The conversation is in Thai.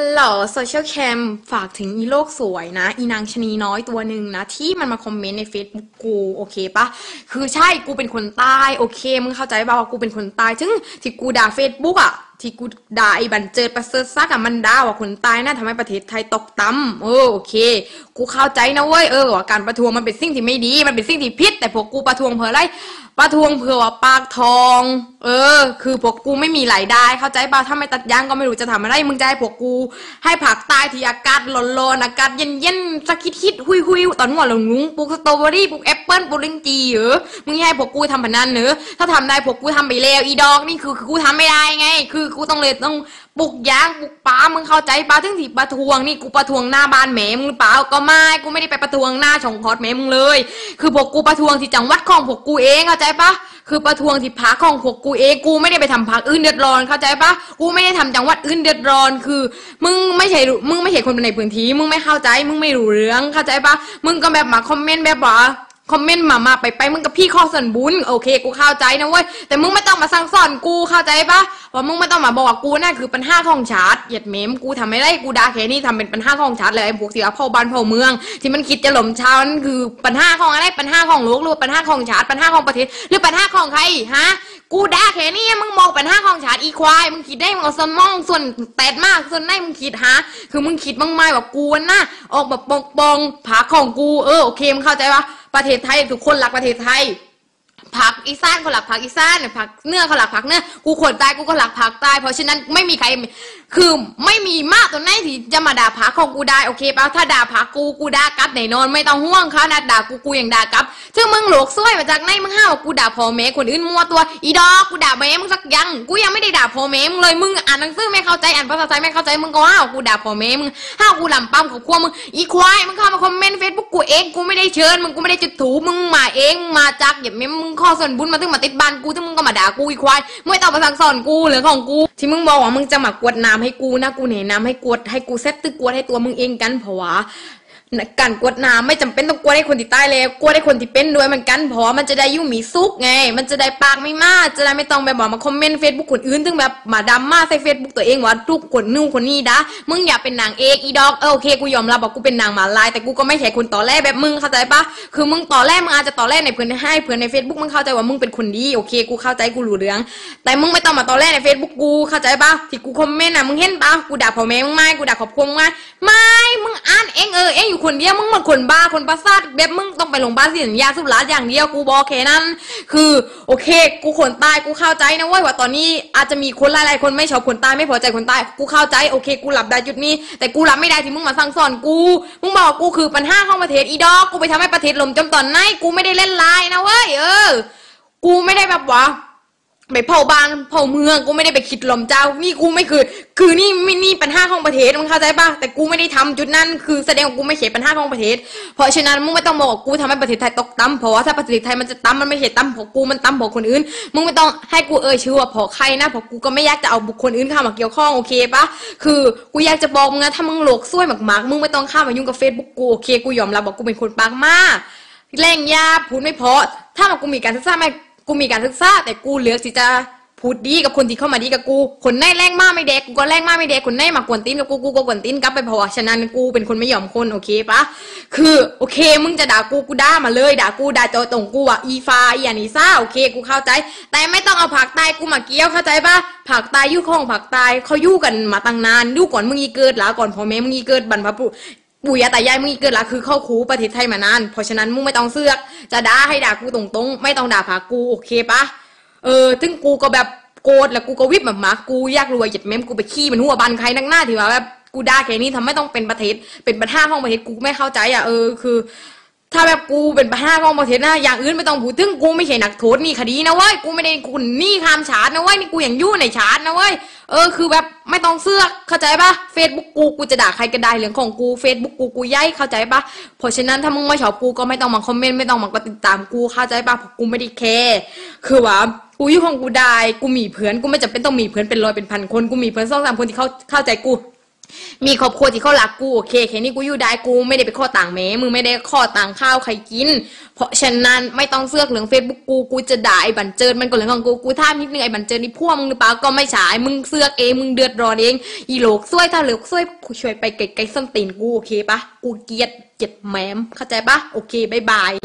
ฮัลโหลโซเชียลแคมฝากถึงอีโลกสวยนะ อีนางชนีน้อยตัวหนึ่งนะ ที่มันมาคอมเมนต์ใน Facebook กูโอเคปะคือใช่กูเป็นคนใต้โอเค มึงเข้าใจป่าว่ากูเป็นคนใต้ซึ่งที่กูด่า Facebook อะที่กูด่าไอ้บันเจิดประเสริฐซักอะมันด่าว่าคนใต้น่าทำให้ประเทศไทยตกต่ำเออโอเค กูเข้าใจนะเว้ยเออว่าการประท้วงมันเป็นสิ่งที่ไม่ดี มันเป็นสิ่งที่ผิด แต่พวกกูประท้วงเพื่ออะไร ประท้วงเพื่อว่าปากทอง เออ คือพวกกูไม่มีรายได้ เข้าใจป่ะถ้าไม่ตัดยางก็ไม่รู้จะทำอะไร มึงจะให้พวกกู ให้ผักใต้ที่อากาศร้อนๆอากาศเย็นๆสักคิดๆหุยๆตอนหัวหลงลุงปลูกสตรอเบอรี่ปลูกแอปเปิ้ลปลูกลิงจีเหรอมึงให้พวกกูทำแบบนั้นเหรอถ้าทำได้พวกกูทำไปแล้วอีดอกนี่คือคือกูทำไม่ได้ไง คือกูต้องเลยต้องปลูกยางปลูกปลามึงเข้าใจปลาถึงที่ประท้วงนี่กูประท้วงหน้าบ้านแหมมึงหรือเปล่าก็ไม่กูไม่ได้ไปประท้วงหน้าช่องพอดแหมมึงเลย คือพวกกูประท้วงที่จังหวัดของพวกกูเองเข้าใจปะคือประท้วงที่พักของพวกกูเองกูไม่ได้ไปทำพักอื่นเดือดร้อนเข้าใจปะกูไม่ได้ทำจังหวัดอื่นเดือดร้อนคือ มึงไม่ใช่มึงไม่ใช่คนในพื้นที่มึงไม่เข้าใจมึงไม่รู้เรื่องเข้าใจปะมึงก็แบบมาคอมเมนต์แบบว่า คอมเมนต์มามาไปไปมึงกับพี่ข้อส่วนบุญโอเค กูเข้าใจนะเว้ยแต่มึงไม่ต้องมาสั่งสอนกูเข้าใจปะว่ามึงไม่ต้องมาบอกว่ากูน่ะคือปัญหาของชาติเหยียดเมมกูทำไม่ได้กูด่าแค่นี้ทำเป็นปัญหาของชาติเลยไอ้พวกเสียเผ่าบ้านเผ่าเมือง ที่มันคิดจะหล่มชาวนั่นคือปัญหาของอะไรปัญหาของโลกหรือปัญหาของชาติปัญหาของประเทศหรือปัญหาของใครฮะกูด่าแค่นี้มึงมองปัญหาของชาติอีควายมึงคิดได้มึงเอาสมองส่วนแตดมากส่วนไหนมึงคิดฮะคือมึงคิดบ้างไหมว่ากูน่ะออกแบบปองปองผาของกูเออโอเคมึงเข้าใจปะ ประเทศไทยทุกคนรักประเทศไทยผักอีสานเขาหลักผักอีสานเนี่ยผักเนื้อเขาหลักผักเนื้อกูคนใต้กูก็หลักผักใต้เพราะฉะนั้นไม่มีใครคือไม่มีมากตัวไหนที่จะมาด่าผักของกูได้โอเคป่ะถ้าด่าผักกูกูด่ากลับแน่นอน ไม่ต้องห่วงเขานะด่ากูกูยังด่ากลับซึ่งมึงหลอกซวยมาจากไหนมึงห้าวกูด่าพ่อแม่คนอื่นมัวตัวอีดอกกูด่าแม่มึงสักยังกูยังไม่ได้ด่าพ่อแม่มึงเลยมึงอ่านหนังสือไม่เข้าใจอ่านภาษาไทยไม่เข้าใจมึงก็ห้าวกูด่าพ่อแม่มึงห้าวกูหลำปั้มของครัวมึงอีควายมึงเข้ามาคอมเมนต์เฟซบุ๊กกู เองกูไม่ได้เชิญมึงกูไม่ได้จุดถูมึงมาเองมาจากอย่าเมมมึงข้อส่วนบุญมาถึงมาติดบ้านกูที่มึงก็มาด่ากูอีควายไม่ต้องมาสั่งสอนกูหรือของกูที่มึงบอกว่ามึงจะมากวดน้ำให้กูนะกูแนะนำให้กวดให้กูเซ็ตตึกกวดให้ตัวมึงเองกันเพราะว่า การกวดน้ำไม่จำเป็นต้องกวดให้คนที่ใต้เลยกวดให้คนที่เป็นด้วยเหมือนกันเพราะมันจะได้ยุ่งมีซุกไง มันจะได้ปากไม่มาก จะได้ไม่ต้องไปบอกมาคอมเมนต์เฟซบุ๊กคนอื่นถึงแบบมาดราม่าใส่เฟซบุ๊กตัวเองว่าทุกคนนู่นคนนี้ดะมึงอย่าเป็นนางเอกอีดอกเออโอเคกูยอมรับบอกกูเป็นนางมาลาย แต่กูก็ไม่ใช่คนต่อแรกแบบมึงเข้าใจปะคือมึงต่อแรกมึงอาจจะต่อแรกในเพื่อนให้เพื่อนในเฟซบุ๊กมึงเข้าใจว่ามึงเป็นคนดีโอเคกูเข้าใจกูรู้เรื่อง แต่มึงไม่ต้องมาต่อแรกในเฟซบุ๊กกูเข้าใจปะที่กูคอมเมนต์อะมึงเห็นปะกูด่าพ่อแม่มึงไม่กูด่าครอบครัวมึงไม่ไม่มึงอ่านเองเออเองอยู่คนเดียวมึงมือนคนบ้าคนประสาทแบบมึงต้องไปโรงพยาบาลสิสัญญาสุราษอย่างเดียวกูบอกแค่นั้น คือโอเค กูคนตายกูเข้าใจนะเว้ยว่าตอนนี้อาจจะมีคนหลายๆคนไม่ชอบคนตายไม่พอใจคนตายกูเข้าใจโอเคกูรับได้จุดนี้ แต่กูรับไม่ได้ที่มึงมาสั่งสอนกูมึงบอกกูคือปัญหาของประเทศอีดอกกูไปทำให้ประเทศลมจมตอนไหนกูไม่ได้เล่นลายนะเว้ยเออ กูไม่ได้แบบว่า ไปเผาบ้านเผาเมืองกูไม่ได้ไปคิดหลอมเจ้า นี่กูไม่คือ คือนี่ไม่นี่ปัญหาของประเทศมึงเข้าใจปะแต่กูไม่ได้ทำจุดนั้นคือแสดงว่ากูไม่เขียนปัญหาของประเทศ เพราะฉะนั้นมึงไม่ต้องบอกกูทำให้ประเทศไทยตกต่ำเพราะว่าถ้าประเทศไทยมันจะต่ำมันไม่ใช่ต่ำเพราะกูมันต่ำเพราะคนอื่นมึงไม่ต้องให้กูเอ่ยชื่อว่าเพราะใครนะเพราะกูก็ไม่อยากจะเอาบุคคลอื่นเข้ามาเกี่ยวข้องโอเคปะคือกูอยากจะบอกมึงนะถ้ามึงโลกซวยมากๆมึงไม่ต้องเข้ามายุ่งกับเฟซบุ๊กกูโอเคกูยอมรับบอกกูเป็นคนปากมากแรงยาพูดไม่พอถ้ามากูมีการศึกษาไหม กูมีการศึกษาแต่กูเลือกที่จะพูดดีกับคนที่เข้ามาดีกับกู คนไหนแรงมากไม่เด็กกูก็แรงมากไม่เด็กคนไหนมากวนตีนกับกูกูก็กวนตีนกลับไปเพราะว่าฉะนั้นกูเป็นคนไม่ยอมคนโอเคปะคือโอเค มึงจะด่ากูกูด่ามาเลยด่ากูด่าโจตรงกูอะอีฟาอีอันอีซ่าโอเคกูเข้าใจ แต่ไม่ต้องเอาผักตายกูมาเกี้ยวเข้าใจปะผักตายยู่ข้องผักตายเขายู่กันมาตั้งนานยู่ก่อนมึงอีเกิดหลาก่อนพ่อแม่มึงอีเกิดบรรพบุรุษ ปู่ย่าตายายมึงอีเกิดละคือเข้าคูประเทศไทยมานาน เพราะฉะนั้นมึงไม่ต้องเสือก จะด่าให้ด่ากูตรงๆ ไม่ต้องด่าผากูโอเคปะเออถึงกูก็แบบโกรธแล้วกูก็วิบแบบหมากูอยากรวยหยัดเม้มกูไปขี้มันหัวบันใครนักหน้าที่ว่าแบบกูด่าแค่นี้ทำไม่ต้องเป็นประเทศเป็นประท่าห้องประเทศกูไม่เข้าใจอะเออคือ ถ้าแบบกูเป็นปัญหาของประเทศนะอย่างอื่นไม่ต้องพูดถึงกูไม่ใช่นักโทษนี่คดีนะเว้ยกูไม่ได้กูนี่ข้ามชาร์ตนะเว้ยนี่กูอย่างยู่ในชาร์ตนะเว้ยเออคือแบบไม่ต้องเสือกเข้าใจปะเฟซบุ๊กกูกูจะด่าใครก็ได้เรื่องของกูเฟซบุ๊กกูกูย้ายเข้าใจปะเพราะฉะนั้นถ้ามึงไม่ชอบกูก็ไม่ต้องมาคอมเมนต์ไม่ต้องมากดติดตามกูเข้าใจปะเพราะกูไม่ได้แคร์คือว่ากูอยู่ของกูได้กูมีเพื่อนกูไม่จำเป็นต้องมีเพื่อนเป็นร้อยเป็นพันคนกูมีเพื่อนสองสามคนที่เข้าเข้าใจกู มีครอบครัวที่เขารักกูโอเคแค่นี้กูอยู่ได้กูไม่ได้ไปข้อต่างแม้มึงไม่ได้ข้อต่างข้าวใครกิน เพราะฉะนั้นไม่ต้องเสือกเรื่องเฟซบุ๊กกูกูจะด่าไอ้บันเจิดมันก็เรื่องของกูกูท่ามนิดนึงไอ้บันเจิดนี่พวกมึงหรือเปล่าก็ไม่ใช่มึงเสือกเองมึงเดือดร้อนเองอีโหลกซวยถ้าเหลือกซวยกูช่วยไปไกลๆส้นตีนกูโอเคปะกูเกลียดเจ็บแหมมเข้าใจปะโอเคบายบาย